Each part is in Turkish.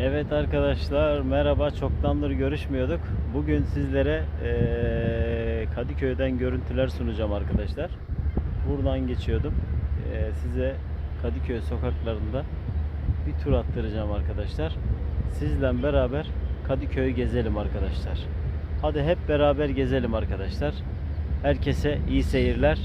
Evet arkadaşlar merhaba çoktandır görüşmüyorduk. Bugün sizlere Kadıköy'den görüntüler sunacağım arkadaşlar. Buradan geçiyordum. Size Kadıköy sokaklarında bir tur attıracağım arkadaşlar. Sizle beraber Kadıköy'ü gezelim arkadaşlar. Hadi hep beraber gezelim arkadaşlar. Herkese iyi seyirler.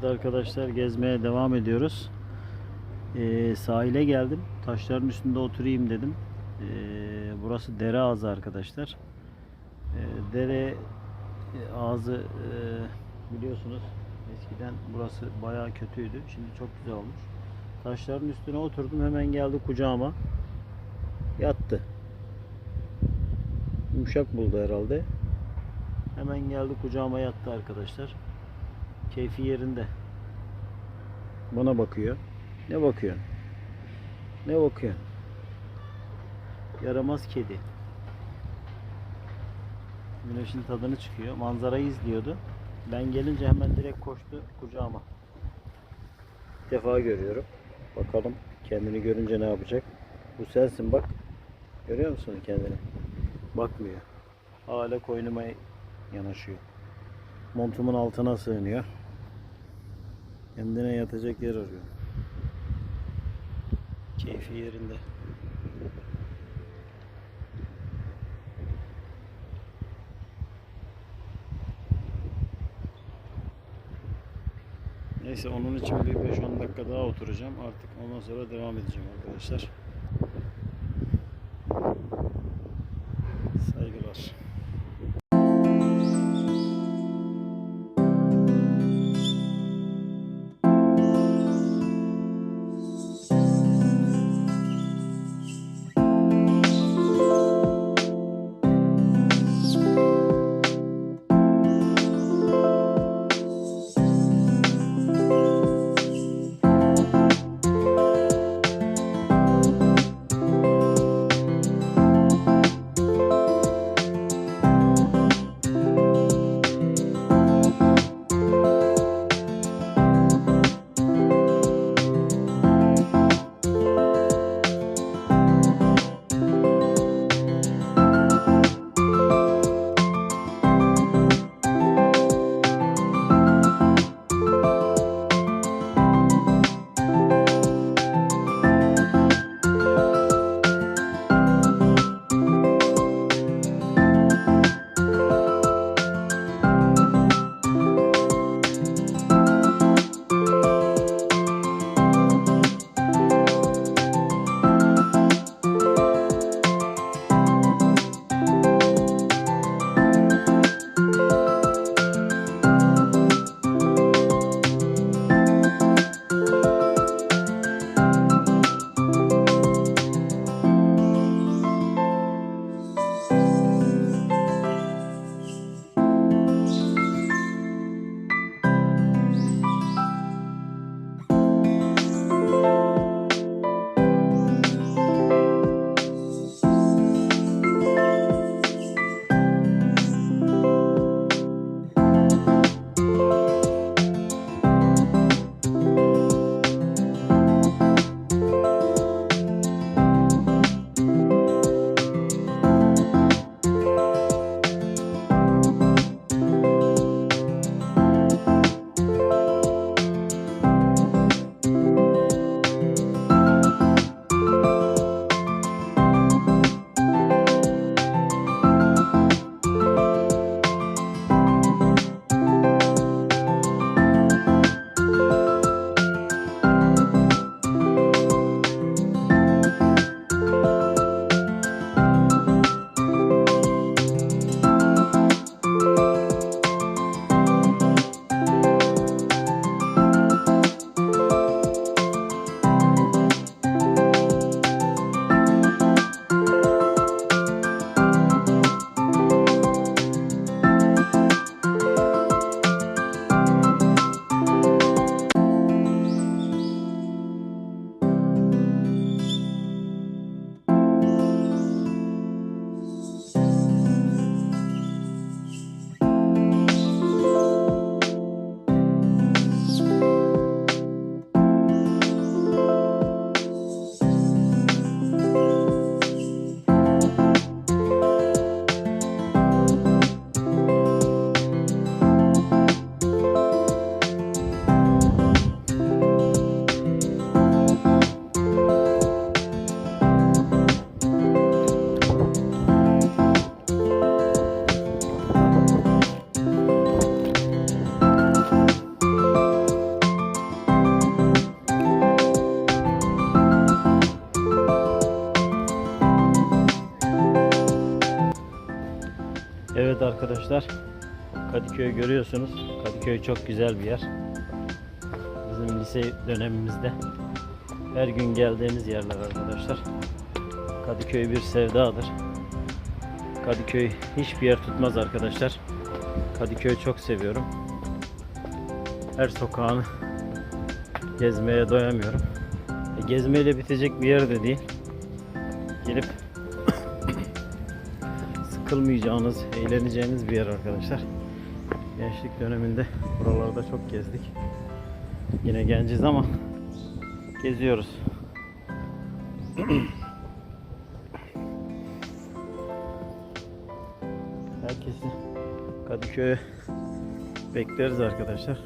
Evet arkadaşlar gezmeye devam ediyoruz. Ee, sahile geldim. Taşların üstünde oturayım dedim. Ee, burası dere ağzı arkadaşlar. Ee, dere e, ağzı e, biliyorsunuz eskiden burası bayağı kötüydü. Şimdi çok güzel olmuş. Taşların üstüne oturdum hemen geldi kucağıma. Yattı. Yumuşak buldu herhalde. Hemen geldi kucağıma yattı arkadaşlar. Keyfi yerinde. Bana bakıyor. Ne bakıyorsun? Ne bakıyorsun? Yaramaz kedi. Güneşin tadını çıkıyor. Manzarayı izliyordu. Ben gelince hemen direkt koştu kucağıma. İlk defa görüyorum. Bakalım kendini görünce ne yapacak? Bu sensin bak. Görüyor musun kendini? Bakmıyor. Hala koynuma yanaşıyor. Montumun altına sığınıyor. Kendine yatacak yer arıyor. Keyfi yerinde. Neyse onun için bir 5-10 dakika daha oturacağım. Artık ondan sonra devam edeceğim arkadaşlar. Arkadaşlar. Kadıköy'ü görüyorsunuz. Kadıköy çok güzel bir yer. Bizim lise dönemimizde her gün geldiğimiz yerler arkadaşlar. Kadıköy bir sevdadır. Kadıköy hiçbir yer tutmaz arkadaşlar. Kadıköy'ü çok seviyorum. Her sokağını gezmeye doyamıyorum. E, gezmeyle bitecek bir yer de değil. Gelip sıkılmayacağınız, eğleneceğiniz bir yer arkadaşlar. Gençlik döneminde buralarda çok gezdik. Yine genciz ama geziyoruz. Herkesi Kadıköy'e bekleriz arkadaşlar.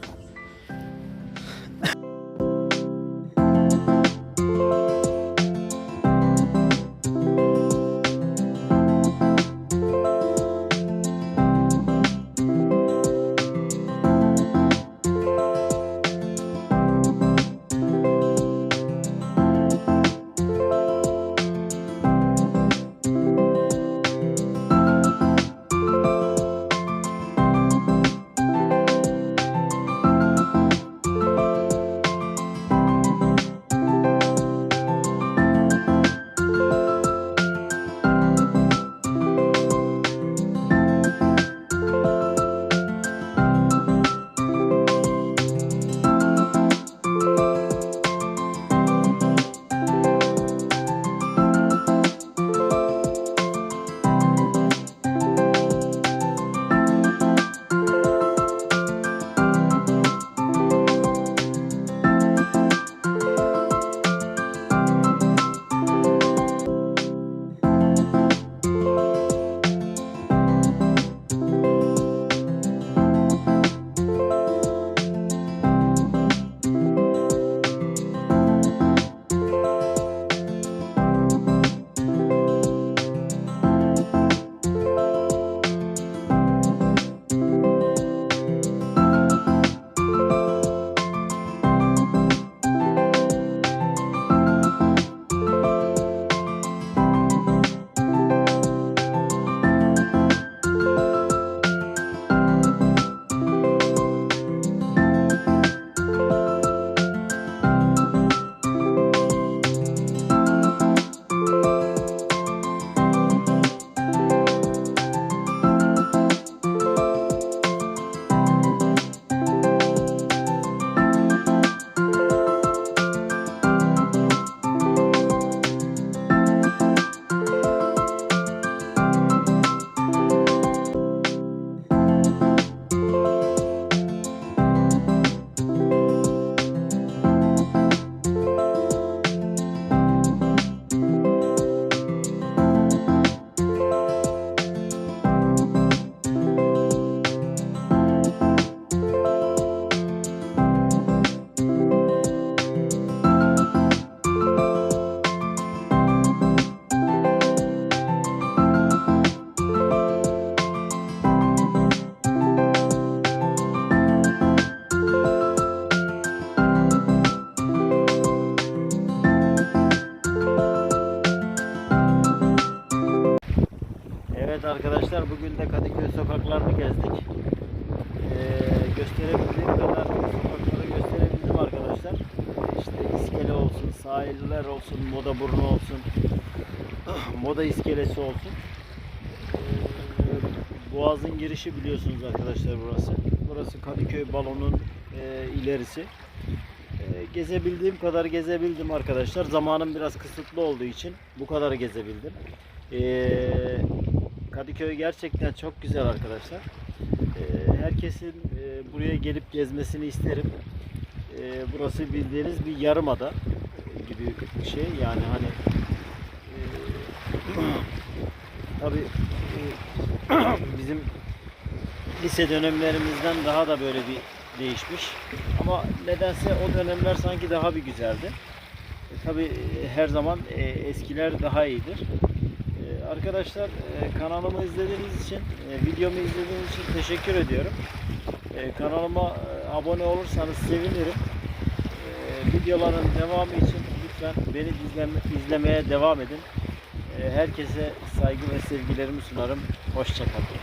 Moda iskelesi olsun. Ee, Boğaz'ın girişi biliyorsunuz arkadaşlar burası. Burası Kadıköy balonun e, ilerisi. Ee, gezebildiğim kadar gezebildim arkadaşlar. Zamanım biraz kısıtlı olduğu için bu kadar gezebildim. Ee, Kadıköy gerçekten çok güzel arkadaşlar. Herkesin e, buraya gelip gezmesini isterim. Burası bildiğiniz bir yarımada gibi bir şey. Yani hani e, tabii e, bizim lise dönemlerimizden daha da böyle bir değişmiş. Ama nedense o dönemler sanki daha bir güzeldi. E, tabii e, her zaman e, eskiler daha iyidir. E, arkadaşlar e, kanalımı izlediğiniz için, e, videomu izlediğiniz için teşekkür ediyorum. E, kanalıma e, abone olursanız sevinirim. E, videoların devamı için lütfen beni izleme, izlemeye devam edin. E, herkese saygı ve sevgilerimi sunarım. Hoşçakalın.